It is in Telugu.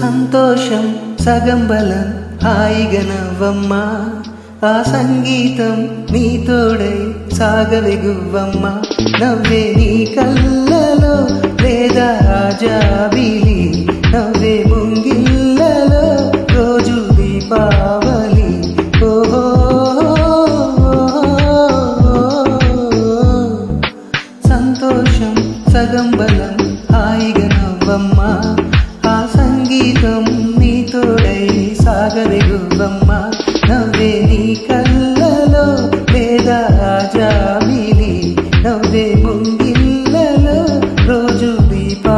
సంతోషం సగం బలం హాయిగా నవ్వమ్మా. ఆ సంగీతం నీ తోడై సాగవెగువ్వమ్మ నవ్వే నీ కళ్ళలో లేదా రాజాబిలి నవ్వే ముంగిళ్ళలో రోజు దీపావళి. ఓహో సంతోషం సగం బలం హాయిగా నవ్వమ్మా. జీవితం నీ తోడై సాగదు బొమ్మ నవ్వే నీ కళ్ళలో వేద జాబిలి నవ్వే ముంగిళ్ళలో రోజు దీపా